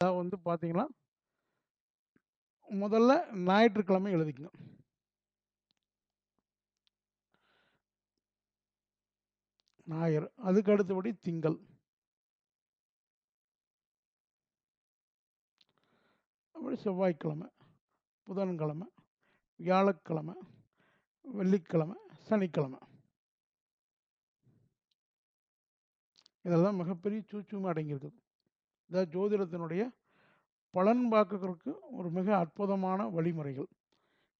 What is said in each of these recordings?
அதாவது வந்து பார்த்தீங்கன்னா முதல்ல ஞாயிற்றுக்கிழமை எழுதிக்கங்க ஞாயிறு. அதுக்கு அடுத்தபடி திங்கள். அப்படி செவ்வாய்க்கிழமை புதன்கிழமை வியாழக்கிழமை வெள்ளிக்கிழமை சனிக்கிழமை. இதெல்லாம் மிகப்பெரிய சூட்சுமம் அடங்கியிருக்குது இந்த ஜோதிடத்தினுடைய பலன் பார்க்கறதுக்கு ஒரு மிக அற்புதமான வழிமுறைகள்.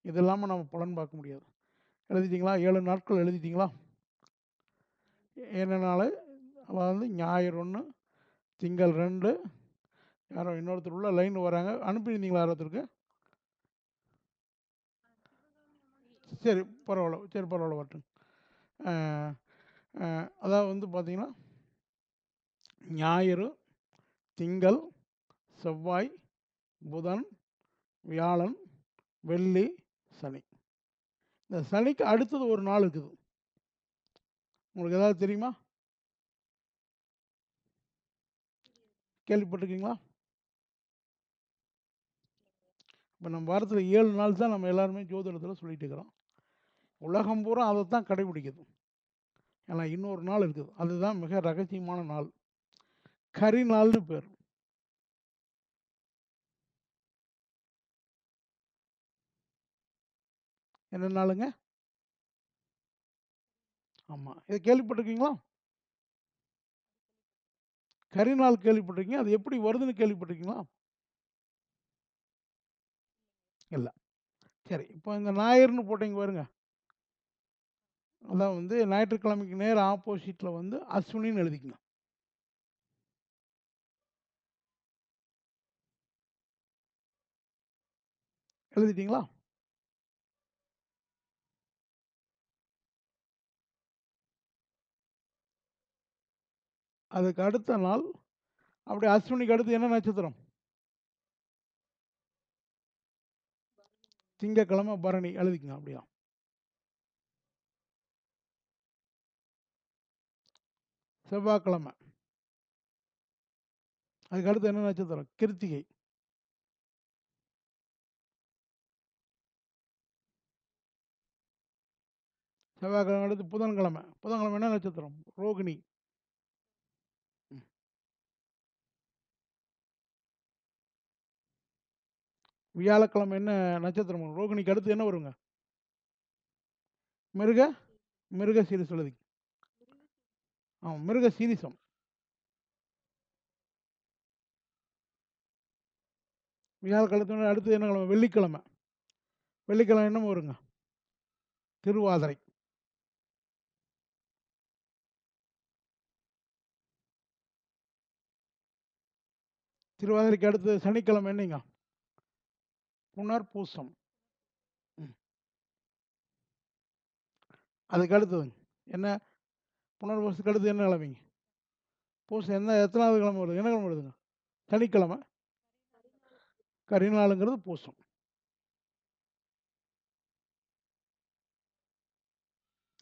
இது இல்லாமல் நம்ம பலன் பார்க்க முடியாது. எழுதிட்டிங்களா? ஏழு நாட்கள் எழுதிட்டிங்களா? என்னனால அதாவது ஞாயிறு ஒன்று திங்கள் ரெண்டு யாரோ இன்னொருத்தர் உள்ள லைன் வராங்க. அனுப்பியிருந்தீங்களா யாரொருத்தருக்கு சரி பரவாயில்ல சரி பரவாயில்ல வரட்டும். அதாவது வந்து பார்த்தீங்கன்னா ஞாயிறு திங்கள் செவ்வாய் புதன் வியாழன் வெள்ளி சனி. இந்த சனிக்கு அடுத்தது ஒரு நாள் இருக்குது. உங்களுக்கு ஏதாவது தெரியுமா? கேள்விப்பட்டிருக்கீங்களா? இப்போ நம்ம வாரத்தில் ஏழு நாள் தான் நம்ம எல்லாருமே ஜோதிடத்தில் சொல்லிட்டு இருக்கிறோம். உலகம் பூரா அதை தான் கடைபிடிக்குது. ஏன்னா இன்னொரு நாள் இருக்குது. அதுதான் மிக ரகசியமான நாள். கரி நாள்னு பேர். என்ன நாளுங்க? ஆமாம் இதை கேள்விப்பட்டிருக்கீங்களா? கரிநாள் கேள்விப்பட்டிருக்கீங்க. அது எப்படி வருதுன்னு கேள்விப்பட்டிருக்கீங்களா? இல்லை. சரி. இப்போ இந்த ஞாயிறுன்னு போட்டீங்க பாருங்க. அதான் வந்து ஞாயிற்றுக்கிழமைக்கு நேர் ஆப்போசிட்டில் வந்து அஸ்வினின்னு எழுதிக்கணும் எழுதிட்டீங்களா? அதுக்கு அடுத்த நாள் அப்படி அஸ்வினிக்கு அடுத்து என்ன நட்சத்திரம்? திங்கக்கிழமை பரணி எழுதிக்கங்க அப்படியா? செவ்வாய்க்கிழமை. அதுக்கு அடுத்து என்ன நட்சத்திரம்? கிருத்திகை. செவ்வாய்க்கிழமை அடுத்து புதன்கிழமை. புதன்கிழமை என்ன நட்சத்திரம்? ரோகிணி. வியாழக்கிழமை என்ன நட்சத்திரம்? ரோகிணிக்கு அடுத்து என்ன வருங்க? மிருக மிருக சீரிஸ் எழுதி ஆமாம் மிருக சீரிசம். வியாழக்கிழமை அடுத்து என்ன கிழமை? வெள்ளிக்கிழமை. வெள்ளிக்கிழமை என்ன வருங்க. திருவாதிரை. திருவாதிரைக்கு அடுத்து சனிக்கிழமை என்னங்க புனர்பூசம் அதுக்கு அடுத்தது என்ன? புனர்பூசத்துக்கு அடுத்து என்ன கிழமைங்க? பூசம் என்ன எத்தனாவது கிழமை வருது? என்ன கிழமை வருதுங்க? சனிக்கிழமை. கரிநாளுங்கிறது பூசம்.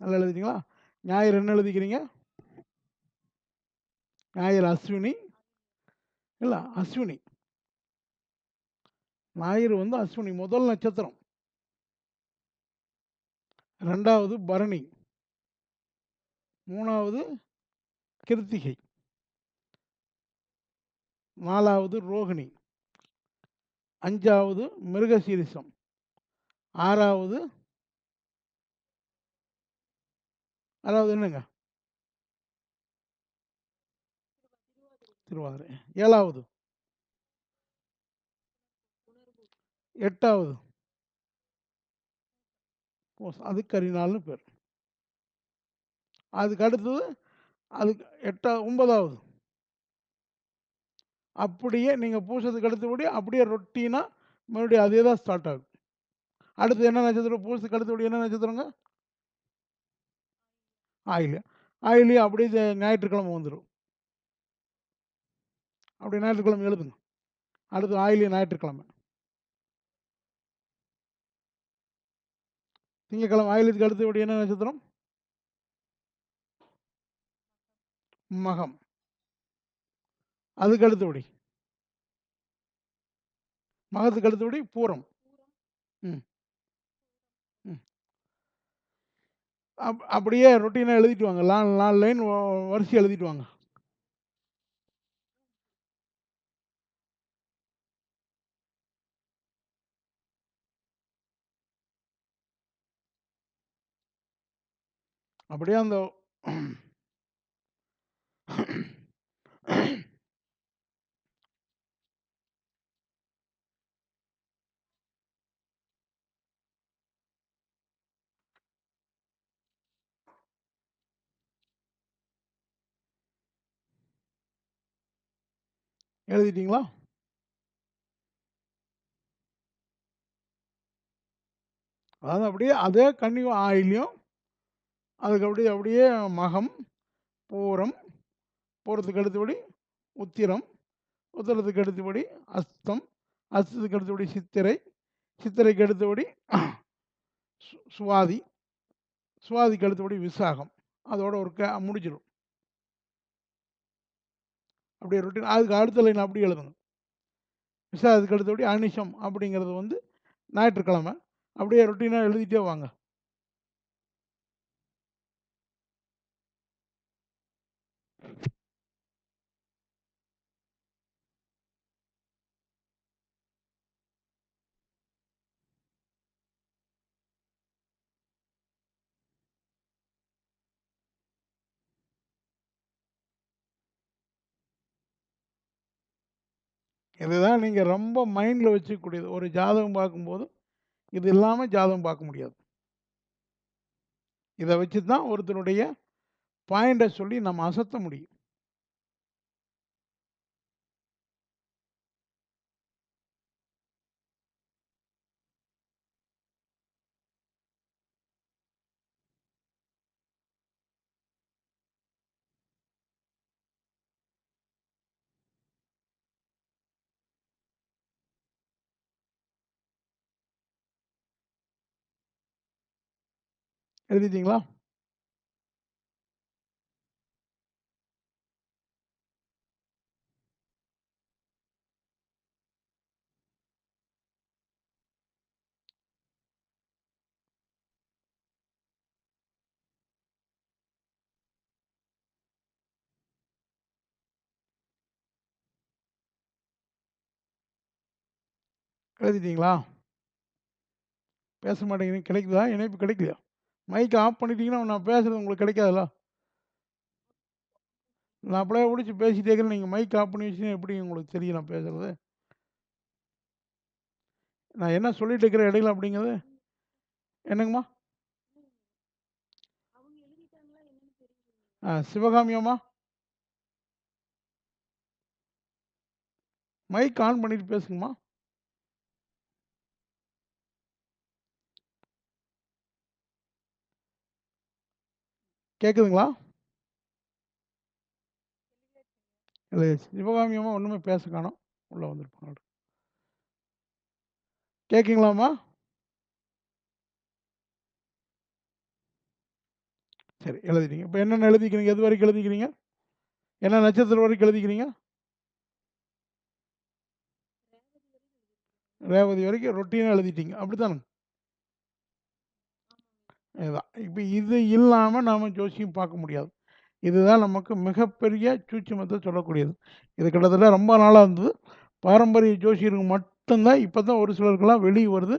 நல்லா எழுதிட்டீங்களா? ஞாயிறு என்ன எழுதிக்கிறீங்க? ஞாயிறு அஸ்வினி இல்லை அஸ்வினி. ஞாயிறு வந்து அஸ்வினி முதல் நட்சத்திரம். ரெண்டாவது பரணி. மூணாவது கிருத்திகை. நாலாவது ரோகிணி. அஞ்சாவது மிருகசீரிசம். ஆறாவது அதாவது என்னங்க? திருவாதிரை ஏழாவது. எட்டாவது. அது கரிநாள்னு பேர். அதுக்கு அடுத்தது அதுக்கு எட்டா ஒன்பதாவது. அப்படியே நீங்கள் பூசத்துக்கு அடுத்தபடி அப்படியே ரொட்டீனாக மறுபடியும் அதே தான் ஸ்டார்ட் ஆகும். அடுத்து என்ன நட்சத்திரம் பூசத்துக்கு அடுத்தபடி என்ன நட்சத்திரங்க? ஆயில் ஆயிலே அப்படியே ஞாயிற்றுக்கிழமை வந்துடும் அப்படி ஞாயிற்றுக்கிழமை எழுதுங்க அடுத்து ஆயிலே ஞாயிற்றுக்கிழமை. திங்கக்கிழமை ஆயிலத்துக்கு அடுத்தபடி என்ன நட்சத்திரம்? மகம். அதுக்கு அடுத்தபடி மகத்துக்கு அடுத்தபடி பூரம். ம். ம். அப் அப்படியே ரொட்டீனாக எழுதிட்டு வாங்க. நாலு நாலு லைன் வரிசை எழுதிட்டு வாங்க. அப்படியே அந்த எழுதிட்டீங்களா? அதாவது அப்படியே அதே கன்னி ஆயிலையும் அதுக்கு அப்படியே அப்படியே மகம் பூரம் பூரத்துக்கு அடுத்தபடி உத்திரம் உத்திரத்துக்கு அடுத்தபடி அஸ்தம் அஸ்தத்துக்கு அடுத்தபடி சித்திரை சித்திரைக்கு அடுத்தபடி சு- சுவாதி சுவாதிக்கு அடுத்தபடி விசாகம். அதோட ஒரு க முடிஞ்சிடும். அப்படியே ரொட்டீன் அதுக்கு அடுத்த லைன் அப்படி எழுதுங்க. விசாகத்துக்கு அடுத்தபடி அனிஷம் அப்படிங்கிறது வந்து ஞாயிற்றுக்கிழமை. அப்படியே ரொட்டீனாக எழுதிட்டே வாங்க. இதுதான் நீங்கள் ரொம்ப மைண்டில் வச்சுக்கக்கூடியது. ஒரு ஜாதகம் பார்க்கும்போது இது இல்லாமல் ஜாதகம் பார்க்க முடியாது. இதை வச்சு தான் ஒருத்தருடைய பாயிண்டை சொல்லி நம்ம அசத்த முடியும். எழுதிட்டீங்களா? எழுதிட்டீங்களா? பேச மாட்டேங்கிறீங்க. கிடைக்குதா? இணைப்பு கிடைக்குதா மைக் ஆஃப் பண்ணிட்டீங்கன்னா நான் பேசுறது உங்களுக்கு கிடைக்காதுல்ல நான் அப்படியே பிடிச்சி பேசிட்டே இருக்கிறேன். நீங்கள் மைக் ஆஃப் பண்ணி வச்சுன்னா எப்படி உங்களுக்கு தெரியும் நான் பேசுறது? நான் என்ன சொல்லிட்டு இருக்கிற இடையில அப்படிங்கிறது? என்னங்கம்மா? ஆ சிவகாமி அம்மா மைக் ஆன் பண்ணிட்டு பேசுங்கம்மா. கேட்குதுங்களா இல்லை சிவகாமியம்மா ஒன்றுமே பேச காணோம். உள்ளே வந்திருப்பாங்க கேட்குங்களாம்மா சரி எழுதிட்டீங்க. இப்போ என்னென்ன எழுதிக்கிறீங்க? எது வரைக்கும் எழுதிக்கிறீங்க? என்ன நட்சத்திரம் வரைக்கும் எழுதிக்கிறீங்க? ரேவதி வரைக்கும். ரொட்டீனாக எழுதிட்டீங்க. அப்படித்தானே? இதுதான். இப்போ இது இல்லாமல் நாம் ஜோசியம் பார்க்க முடியாது. இதுதான் நமக்கு மிகப்பெரிய சூட்சுமத்தை சொல்லக்கூடியது. இது கிட்டத்தட்ட ரொம்ப நாளாக இருந்தது. பாரம்பரிய ஜோசியருக்கு மட்டும்தான் இப்போ தான் ஒரு சிலருக்கெல்லாம் வெளியே வருது.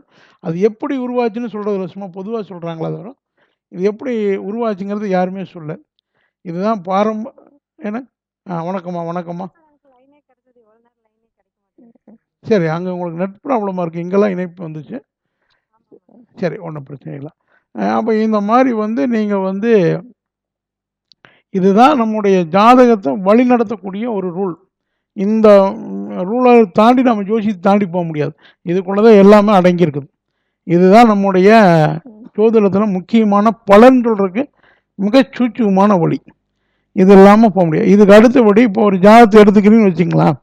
அது எப்படி உருவாச்சுன்னு சொல்கிறது சும்மா பொதுவாக சொல்கிறாங்களா தவிர இது எப்படி உருவாச்சுங்கிறது யாருமே சொல்ல இதுதான் பாரம்ப என்ன? ஆ வணக்கம்மா வணக்கம்மா. சரி அங்கே உங்களுக்கு நெட் ப்ராப்ளமாக இருக்குது இங்கெல்லாம் இணைப்பு வந்துச்சு. சரி ஒன்றும் பிரச்சனை இல்லை. அப்போ இந்த மாதிரி வந்து நீங்கள் வந்து இதுதான் நம்முடைய ஜாதகத்தை வழிநடத்தக்கூடிய ஒரு ரூல் இந்த ரூலை தாண்டி நம்ம ஜோசியத்தை தாண்டி போக முடியாது. இதுக்குள்ளே தான் எல்லாமே அடங்கியிருக்குது. இதுதான் நம்முடைய ஜோதிடத்தில் முக்கியமான பலன் சொல்கிறதுக்கு மிக சூட்சுமமான வழி. இது இல்லாமல் போக முடியாது. இதுக்கு அடுத்தபடி இப்போ ஒரு ஜாதகத்தை எடுத்துக்கிறீங்கன்னு வச்சுங்களேன்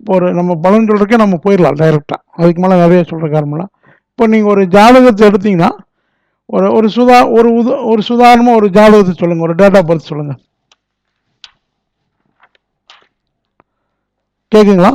இப்போ ஒரு நம்ம பலன் சொல்கிறக்கே நம்ம போயிடலாம் டைரெக்டாக அதுக்கு மேலே நிறைய சொல்கிற காரணம்லாம் இப்போ நீங்கள் ஒரு ஜாதகத்தை எடுத்தீங்கன்னா ஒரு ஒரு சுதா ஒரு உத ஒரு சுதாரணமாக ஒரு ஜாதகத்தை சொல்லுங்கள் ஒரு டேட்டா பர்த் சொல்லுங்கள் கேட்குங்களா